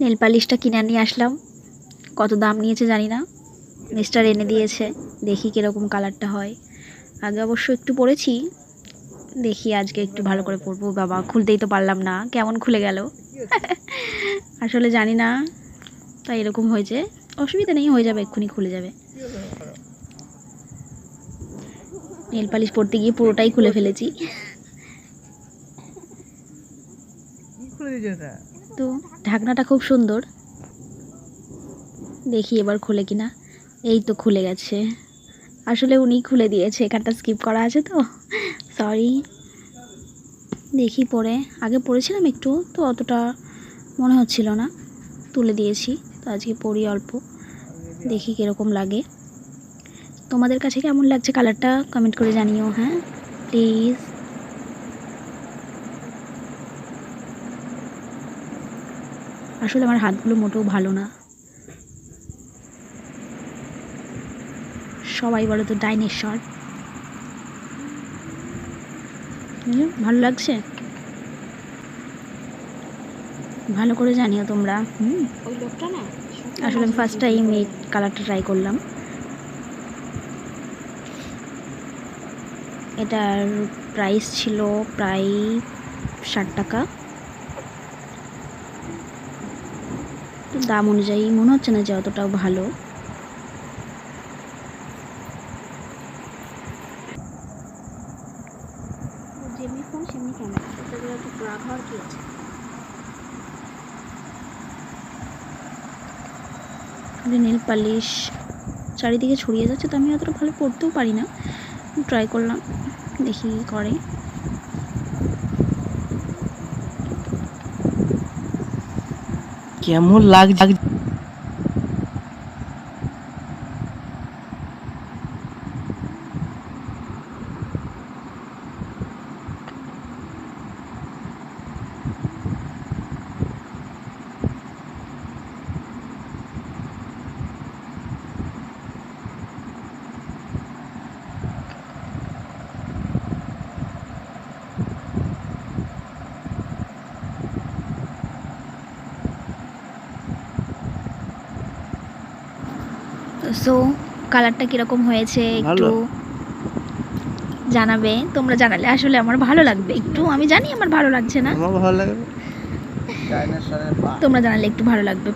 Nail পালিশটা কিনে নিয়ে আসলাম। কত দাম নিয়েছে জানি না। মিস্টার এনে দিয়েছে, দেখি কীরকম কালারটা হয়। আগে অবশ্য একটু পরেছি দেখি আজকে একটু ভালো করে পরবো বাবা, খুলতেই তো পারলাম না, কেমন খুলে গেল? আসলে জানি না, তাই এরকম হয়েছে। অসুবিধা নেই, হয়ে যাবে, এক্ষুনি খুলে যাবে। নেল পালিশ পরতে গিয়ে পুরোটাই খুলে ফেলেছি। তো ঢাকনাটা খুব সুন্দর। দেখি এবার খুলে কিনা। এই তো খুলে গেছে। আসলে উনি খুলে দিয়েছে, এখানটা স্কিপ করা আছে তো। সরি দেখি পরে। আগে পড়েছিলাম একটু, তো অতটা মনে হচ্ছিল না। তুলে দিয়েছি, তো আজকে পড়ি অল্প। দেখি কীরকম লাগে। তোমাদের কাছে কেমন লাগছে? কালারটা কমেন্ট করে জানিও হ্যাঁ? প্লিজ আসলে আমার হাতগুলো মোটেও ভালো না। সবাই বলে তো ডাইনেশ্বর ভালো লাগছে? ভালো করে জানিও তোমরা। হুম। ওই লোকটা না? আসলে আমি ফার্স্ট টাইম এই কালারটা ট্রাই করলাম। এটার প্রাইস ছিল প্রায় ষাট টাকা। দাম অনুযায়ী মনে হচ্ছে না যে অতটাও ভালো। যেমনি ফোন সেমনি ক্যামেরা। এটাতে এত রাগ কি আছে? নীল পালিশ। চারিদিকে ছড়িয়ে যাচ্ছে তো আমি অতটা ভালো পড়তেও পারি না। ট্রাই করলাম দেখি করে। কেমন লাগছে? সো কালারটা কীরকম হয়েছে একটু জানাবে তোমরা জানালে। আসলে আমার ভালো লাগবে। একটু আমি জানি আমার ভালো লাগছে না। আমার ভালো লাগে তোমরা জানালে একটু ভালো লাগবে।